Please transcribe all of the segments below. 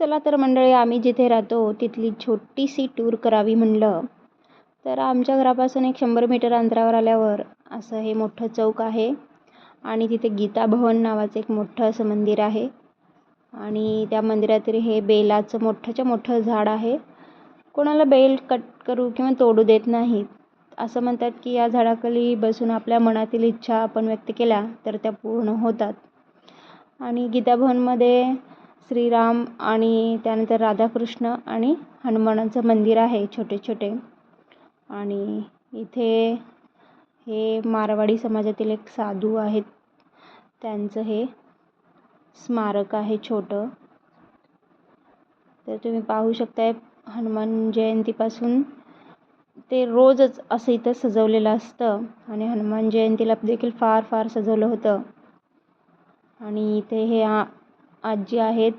चला तर मंडळी आम्ही जिथे राहतो तिथली छोटीशी टूर करावी म्हणलं. तर आमच्या घरापासून एक शंभर मीटर अंतरावर आल्यावर असं हे मोठं चौक आहे आणि तिथे गीता भवन नावाचं एक मोठं असं मंदिर आहे. आणि त्या मंदिरातील हे बेलाचं मोठंच्या मोठं झाड आहे. कोणाला बेल कट करू किंवा तोडू देत नाहीत असं म्हणतात की या झाडाखाली बसून आपल्या मनातील इच्छा आपण व्यक्त केल्या तर त्या पूर्ण होतात. आणि गीता भवनमध्ये श्रीराम आणि त्यानंतर राधाकृष्ण आणि हनुमानाचं मंदिर आहे छोटे छोटे. आणि इथे हे मारवाडी समाजातील एक साधू आहेत. त्यांचं हे स्मारक आहे छोटं. तर तुम्ही पाहू शकताय हनुमान जयंतीपासून ते रोजच असं इथं सजवलेलं असतं. आणि हनुमान जयंतीला देखील फार फार सजवलं होतं. आणि इथे हे आ आजी आहेत.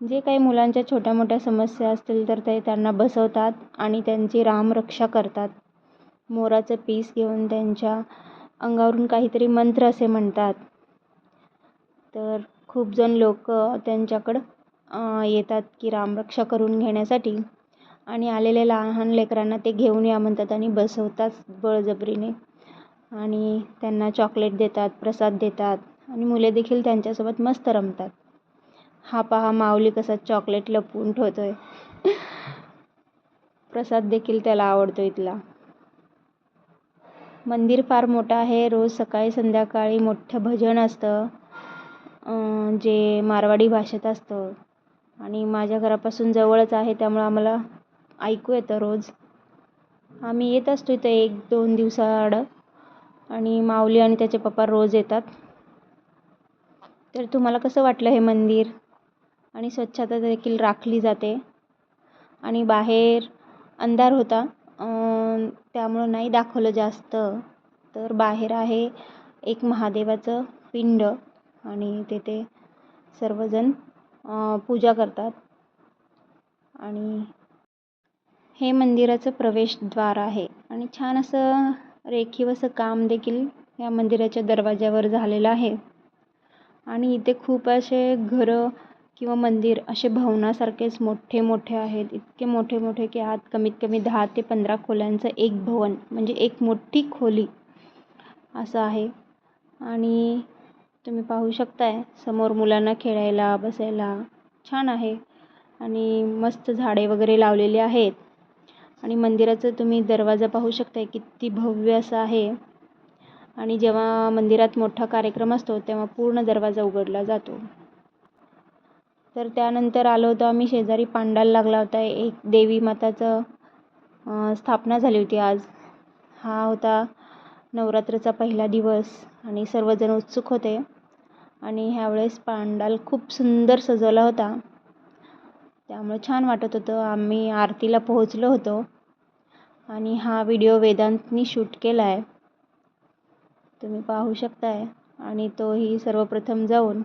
जे काही मुलांच्या छोट्या मोठ्या समस्या असतील तर ते त्यांना बसवतात आणि त्यांची रामरक्षा करतात. मोराचं पीस घेऊन त्यांच्या अंगावरून काहीतरी मंत्र असे म्हणतात. तर खूप जण लोक त्यांच्याकडं येतात की रामरक्षा करून घेण्यासाठी आणि आलेल्या लहान लेकरांना ते घेऊन या म्हणतात आणि बसवतात बळजबरीने. आणि त्यांना चॉकलेट देतात प्रसाद देतात आणि मुले देखील त्यांच्यासोबत मस्त रमतात. हा पहा माऊली कसा चॉकलेट लपवून ठेवतोय. प्रसाद देखील त्याला आवडतो इथला. मंदिर फार मोठं आहे रोज सकाळी संध्याकाळी मोठं भजन असतं जे मारवाडी भाषेत असतं. आणि माझ्या घरापासून जवळच आहे त्यामुळं आम्हाला ऐकू येतं रोज. आम्ही येत असतो इथं एक दोन दिवसाआड. आणि माऊली आणि त्याचे पप्पा रोज येतात. तर तुम्हाला कसं वाटलं हे मंदिर? आणि स्वच्छता देखील राखली जाते. आणि बाहेर अंधार होता त्यामुळं नाही दाखवलं जास्त. तर बाहेर आहे एक महादेवाचं पिंड आणि तेथे सर्वजण पूजा करतात. आणि हे मंदिराचं प्रवेशद्वार आहे. आणि छान असं रेखीव असं काम देखील या मंदिराच्या दरवाज्यावर झालेलं आहे. आणि इथे खूप असे घरं किंवा मंदिर असे भवनासारखेच मोठे मोठे आहेत. इतके मोठे मोठे की आत कमीत कमी दहा ते पंधरा खोल्यांचं एक भवन म्हणजे एक मोठी खोली असं आहे. आणि तुम्ही पाहू शकताय समोर मुलांना खेळायला बसायला छान आहे. आणि मस्त झाडे वगैरे लावलेली आहेत. आणि मंदिराचं तुम्ही दरवाजा पाहू शकताय किती भव्य असं आहे. आणि जेव्हा मंदिरात मोठा कार्यक्रम असतो तेव्हा पूर्ण दरवाजा उघडला जातो. तर त्यानंतर आलो होतो आम्ही शेजारी पांडाल लागला होता. एक देवी माताचं स्थापना झाली होती आज. हा होता नवरात्रचा पहिला दिवस आणि सर्वजण उत्सुक होते. आणि ह्यावेळेस पांडाल खूप सुंदर सजवला होता. त्यामुळे छान वाटत होतं. आम्ही आरतीला पोहोचलो होतो आणि हा व्हिडिओ वेदांतनी शूट केला आहे तुम्ही पाहू शकताय. आणि तोही सर्वप्रथम जाऊन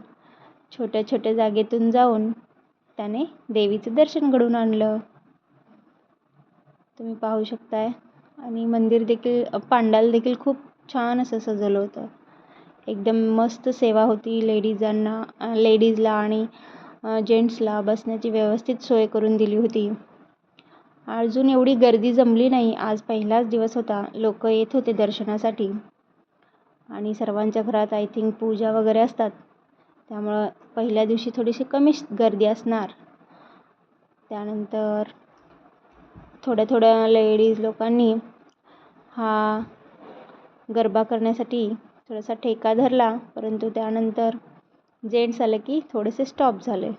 छोट्या छोट्या जागेतून जाऊन त्याने देवीचं दर्शन घडवून आणलं. तुम्ही पाहू शकताय. आणि मंदिर देखील पांडाल देखील खूप छान असं सजवलं होतं. एकदम मस्त सेवा होती लेडीजांना लेडीजला आणि जेंट्सला बसण्याची व्यवस्थित सोय करून दिली होती. अजून एवढी गर्दी जमली नाही. आज पहिलाच दिवस होता. लोक येत होते दर्शनासाठी. आणि सर्वांच्या घरात आय थिंक पूजा वगैरे असतात. त्यामुळं पहिल्या दिवशी थोडीशी कमी गर्दी असणार. त्यानंतर थोड्या थोड्या लेडीज लोकांनी हा गरबा करण्यासाठी थोडासा ठेका धरला. परंतु त्यानंतर जेंट्स आले की थोडेसे स्टॉप झाले.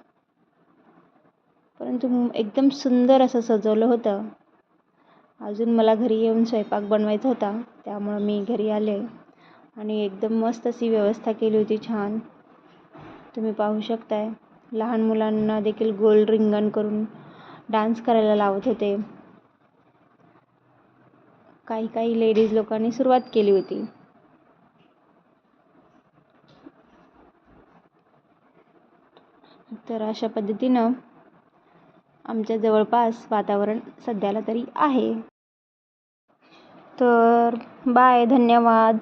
परंतु एकदम सुंदर असं सजवलं होतं. अजून मला घरी येऊन स्वयंपाक बनवायचा होता. त्यामुळं मी घरी आले आणि एकदम मस्त अशी व्यवस्था केली होती छान. तुम्ही पाहू शकताय. लहान मुलांना देखील गोल रिंगण करून डान्स करायला लावत होते. काही काही लेडीज लोकांनी सुरुवात केली होती. तर अशा पद्धतीनं आमच्या जवळपास वातावरण सध्याला तरी आहे. तर बाय धन्यवाद.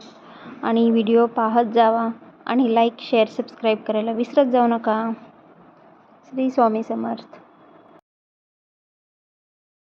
आणि व्हिडिओ पाहत जावा. आणि लाईक शेअर सबस्क्राईब करायला विसरत जाऊ नका. श्री स्वामी समर्थ.